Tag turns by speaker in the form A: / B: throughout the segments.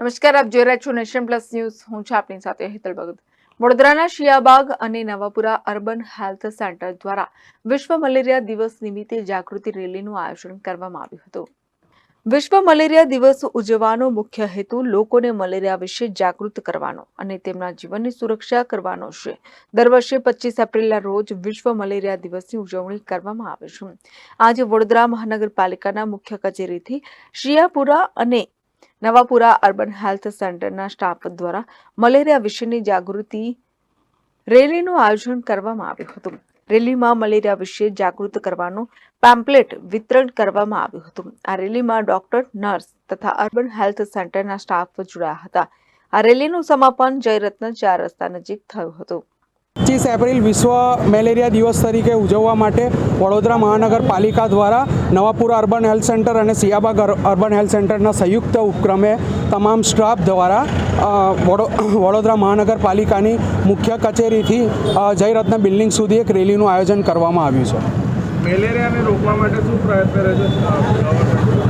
A: નમસ્કાર, આપ જોઈ રહ્યા છો નેશન પ્લસ ન્યૂઝ. હું છું આપની સાથે હેતલ ભગત. વડોદરાના શિયાબાગ અને નવાપુરા અર્બન હેલ્થ સેન્ટર દ્વારા વિશ્વ મલેરિયા દિવસ નિમિત્તે જાગૃતિ રેલીનું આયોજન કરવામાં આવ્યું હતું. વિશ્વ મલેરિયા દિવસ ઉજવવાનો મુખ્ય હેતુ લોકોને મલેરિયા વિશે જાગૃત કરવાનો અને તેમના જીવનની સુરક્ષા કરવાનો છે. દર વર્ષે પચીસ એપ્રિલના રોજ વિશ્વ મલેરિયા દિવસની ઉજવણી કરવામાં આવે છે. આજે વડોદરા મહાનગરપાલિકાના મુખ્ય કચેરીથી શિયાપુરા અને નવાપુરા અર્બન હેલ્થ સેન્ટરના સ્ટાફ દ્વારા મલેરિયા વિશેની જાગૃતિ રેલીનું આયોજન કરવામાં આવ્યું હતું. રેલીમાં મલેરિયા વિશે જાગૃત કરવાનું પેમ્પલેટ વિતરણ કરવામાં આવ્યું હતું. આ રેલીમાં ડોક્ટર નર્સ તથા અર્બન હેલ્થ સેન્ટરના સ્ટાફ જોડાયા હતા. આ રેલીનું સમાપન જયરત્ન ચાર રસ્તા નજીક થયું હતું.
B: પચીસ એપ્રિલ વિશ્વ મેલેરિયા દિવસ તરીકે ઉજવવા માટે વડોદરા મહાનગરપાલિકા દ્વારા નવાપુરા અર્બન હેલ્થ સેન્ટર અને સિયાબાગ અર્બન હેલ્થ સેન્ટરના સંયુક્ત ઉપક્રમે તમામ સ્ટાફ દ્વારા વડોદરા મહાનગરપાલિકાની મુખ્ય કચેરીથી જયરત્ન બિલ્ડિંગ સુધી એક રેલીનું આયોજન કરવામાં આવ્યું છે.
C: મેલેરિયાને રોકવા માટે શું પ્રયત્ન રહેશે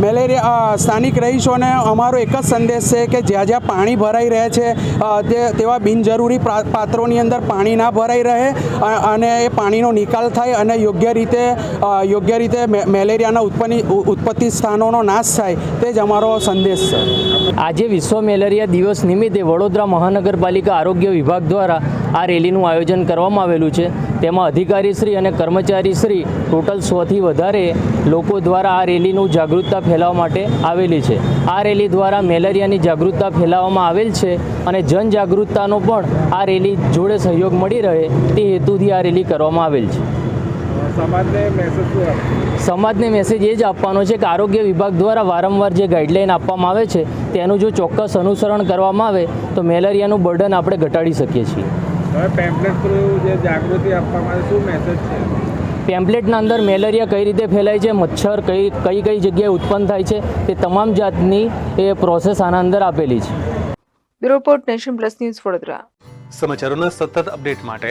B: મેલેરિયા સ્થાનિક રહીશોને અમારો એક જ સંદેશ છે કે જ્યાં જ્યાં પાણી ભરાઈ રહે છે તે, તેવા બિનજરૂરી પાત્રોની અંદર પાણી ના ભરાઈ રહે અને એ પાણીનો નિકાલ થાય અને યોગ્ય રીતે યોગ્ય રીતે મેલેરિયાના ઉત્પન્ન ઉત્પત્તિ સ્થાનોનો નાશ થાય, તે જ અમારો સંદેશ છે.
D: આજે વિશ્વ મેલેરિયા દિવસ નિમિત્તે વડોદરા મહાનગરપાલિકા આરોગ્ય વિભાગ દ્વારા આ રેલીનું આયોજન કરવામાં આવેલું છે. તેમાં અધિકારીશ્રી અને કર્મચારીશ્રી ટોટલ સોથી વધારે લોકો દ્વારા આ રેલીનું જાગૃતતા ફેલાવવા માટે આવેલી છે. આ રેલી દ્વારા મેલેરિયાની જાગૃતતા ફેલાવવામાં આવેલ છે અને જનજાગૃતતાનો પણ આ રેલી જોડે સહયોગ મળી રહે તે હેતુથી આ રેલી કરવામાં આવેલ છે. સમાજને મેસેજ એ જ આપવાનો છે કે આરોગ્ય વિભાગ દ્વારા વારંવાર જે ગાઈડલાઈન આપવામાં આવે છે તેનું જો ચોક્કસ અનુસરણ કરવામાં આવે તો મેલેરિયાનું બર્ડન આપણે ઘટાડી શકીએ છીએ.
C: હવે પેમ્પલેટ થ્રુ જે જાગૃતિ આપવામાં આવે શું મેસેજ છે?
D: પેમ્પલેટના અંદર મેલેરિયા કઈ રીતે ફેલાય છે મચ્છર કઈ કઈ કઈ જગ્યાએ ઉત્પન્ન થાય છે તે તમામ જાતની એ પ્રોસેસ આના અંદર આપેલી છે.
A: Bureau report nation plus news Vadodara.
E: સમાચારોના સતત અપડેટ માટે